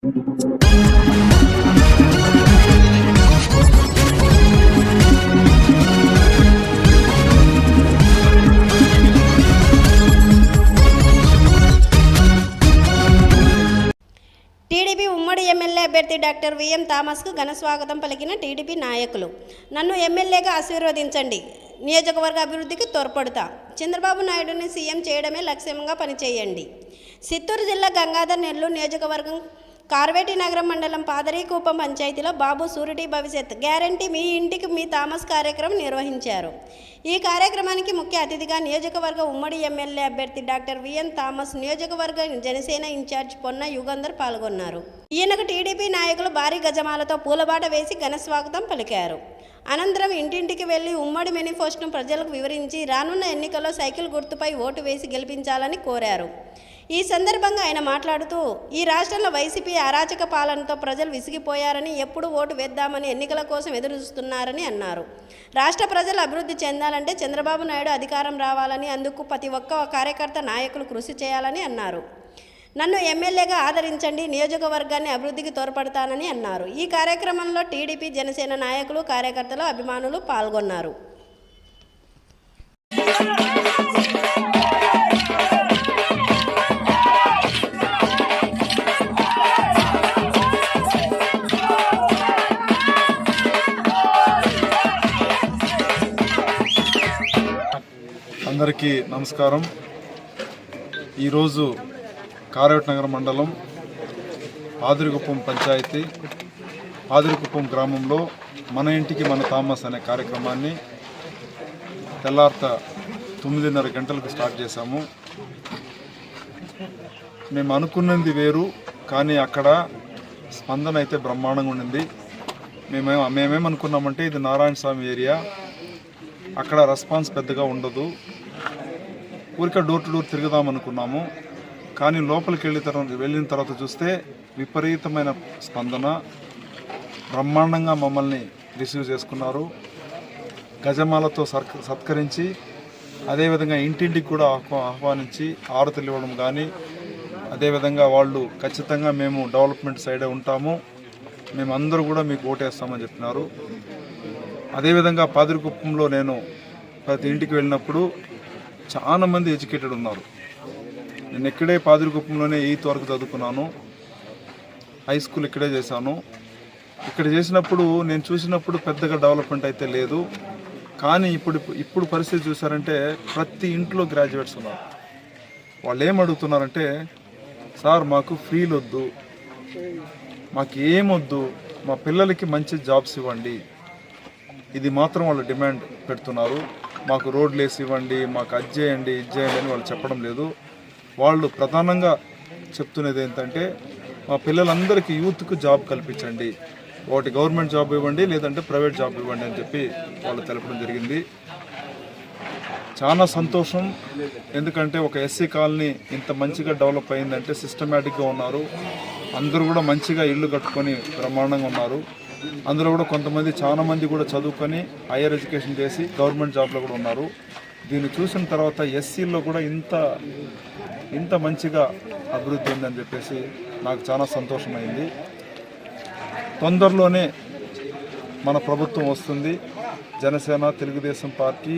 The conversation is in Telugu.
టీడీపీ ఉమ్మడి ఎమ్మెల్యే అభ్యర్థి డాక్టర్ విఎం థామస్కు ఘన స్వాగతం పలికిన టీడీపీ నాయకులు. నన్ను ఎమ్మెల్యేగా ఆశీర్వదించండి. నియోజకవర్గ అభివృద్ధికి తోడ్పడుతా. చంద్రబాబు నాయుడుని సీఎం చేయడమే లక్ష్యంగా పనిచేయండి. చిత్తూరు జిల్లా గంగాధర్ నెల్లూరు నియోజకవర్గం కార్వేటి నగరం మండలం పాదరీకూపం పంచాయతీలో బాబు సూరిటీ భవిష్యత్ గ్యారంటీ మీ ఇంటికి మీ థామస్ కార్యక్రమం నిర్వహించారు. ఈ కార్యక్రమానికి ముఖ్య అతిథిగా నియోజకవర్గ ఉమ్మడి ఎమ్మెల్యే అభ్యర్థి డాక్టర్ విఎన్ థామస్ నియోజకవర్గ జనసేన ఇన్ఛార్జ్ పొన్న యుగంధర్ పాల్గొన్నారు. ఈయనకు టీడీపీ నాయకులు భారీ గజమాలతో పూలబాట వేసి ఘనస్వాగతం పలికారు. అనంతరం ఇంటింటికి వెళ్ళి ఉమ్మడి మేనిఫెస్టోను ప్రజలకు వివరించి రానున్న ఎన్నికల్లో సైకిల్ గుర్తుపై ఓటు వేసి గెలిపించాలని కోరారు. ఈ సందర్భంగా ఆయన మాట్లాడుతూ ఈ రాష్ట్రంలో వైసీపీ అరాచక పాలనతో ప్రజలు విసిగిపోయారని ఎప్పుడు ఓటు వేద్దామని ఎన్నికల కోసం ఎదురు చూస్తున్నారని అన్నారు. రాష్ట్ర ప్రజలు అభివృద్ధి చెందాలంటే చంద్రబాబు నాయుడు అధికారం రావాలని అందుకు ప్రతి ఒక్క కార్యకర్త నాయకులు కృషి చేయాలని అన్నారు. నన్ను ఎమ్మెల్యేగా ఆదరించండి నియోజకవర్గాన్ని అభివృద్ధికి తోడ్పడతానని అన్నారు. ఈ కార్యక్రమంలో టీడీపీ జనసేన నాయకులు కార్యకర్తలు అభిమానులు పాల్గొన్నారు. అందరికీ నమస్కారం. ఈరోజు కారవేట మండలం ఆదిరికుప్పం పంచాయతీ ఆదిరికుప్పం గ్రామంలో మన ఇంటికి మన థామస్ అనే కార్యక్రమాన్ని తెల్లార్త తొమ్మిదిన్నర గంటలకు స్టార్ట్ చేశాము. మేము అనుకున్నది వేరు కానీ అక్కడ స్పందన అయితే బ్రహ్మాండంగా ఉండింది. మేమే మేమేమనుకున్నామంటే ఇది నారాయణ స్వామి ఏరియా. అక్కడ రెస్పాన్స్ పెద్దగా ఉండదు. ఊరికే డోర్ టు డోర్ తిరుగుదాం అనుకున్నాము. కానీ లోపలికి వెళ్ళిన తర్వాత వెళ్ళిన తర్వాత చూస్తే విపరీతమైన స్పందన బ్రహ్మాండంగా మమ్మల్ని రిసీవ్ చేసుకున్నారు. గజమాలతో సత్కరించి అదేవిధంగా ఇంటింటికి కూడా ఆహ్వా ఆహ్వానించి ఆరతలు ఇవ్వడం కానీ అదేవిధంగా వాళ్ళు ఖచ్చితంగా మేము డెవలప్మెంట్ సైడే ఉంటాము. మేమందరూ కూడా మీకు ఓటేస్తామని చెప్పినారు. అదేవిధంగా పాదిరికుప్పంలో నేను ప్రతి ఇంటికి వెళ్ళినప్పుడు చాలా మంది ఎడ్యుకేటెడ్ ఉన్నారు. నేను ఇక్కడే పాదిరికుప్పంలోనే ఎయిత్ వరకు చదువుకున్నాను. హై స్కూల్ ఇక్కడే చేశాను. ఇక్కడ చేసినప్పుడు నేను చూసినప్పుడు పెద్దగా డెవలప్మెంట్ అయితే లేదు. కానీ ఇప్పుడు ఇప్పుడు పరిస్థితి చూసారంటే ప్రతి ఇంట్లో గ్రాడ్యుయేట్స్ ఉన్నారు. వాళ్ళు ఏం అడుగుతున్నారంటే సార్ మాకు ఫ్రీలు వద్దు మాకు ఏమొద్దు. మా పిల్లలకి మంచి జాబ్స్ ఇవ్వండి. ఇది మాత్రం వాళ్ళు డిమాండ్ పెడుతున్నారు. మాకు రోడ్లు వేసి ఇవ్వండి మాకు అది చేయండి ఇది చేయండి అని వాళ్ళు చెప్పడం లేదు. వాళ్ళు ప్రధానంగా చెప్తున్నది ఏంటంటే మా పిల్లలందరికీ యూత్కు జాబ్ కల్పించండి. ఒకటి గవర్నమెంట్ జాబ్ ఇవ్వండి లేదంటే ప్రైవేట్ జాబ్ ఇవ్వండి అని చెప్పి వాళ్ళు తెలపడం జరిగింది. చాలా సంతోషం. ఎందుకంటే ఒక ఎస్సీ కాలనీ ఇంత మంచిగా డెవలప్ అయిందంటే సిస్టమేటిక్గా ఉన్నారు. అందరూ కూడా మంచిగా ఇల్లు కట్టుకొని బ్రహ్మాండంగా ఉన్నారు. అందులో కూడా కొంతమంది చాలా మంది కూడా చదువుకొని హైయర్ ఎడ్యుకేషన్ చేసి గవర్నమెంట్ జాబ్లో కూడా ఉన్నారు. దీన్ని చూసిన తర్వాత ఎస్సీల్లో కూడా ఇంత ఇంత మంచిగా అభివృద్ధి ఉందని చెప్పేసి నాకు చాలా సంతోషమైంది. తొందరలోనే మన ప్రభుత్వం వస్తుంది. జనసేన తెలుగుదేశం పార్టీ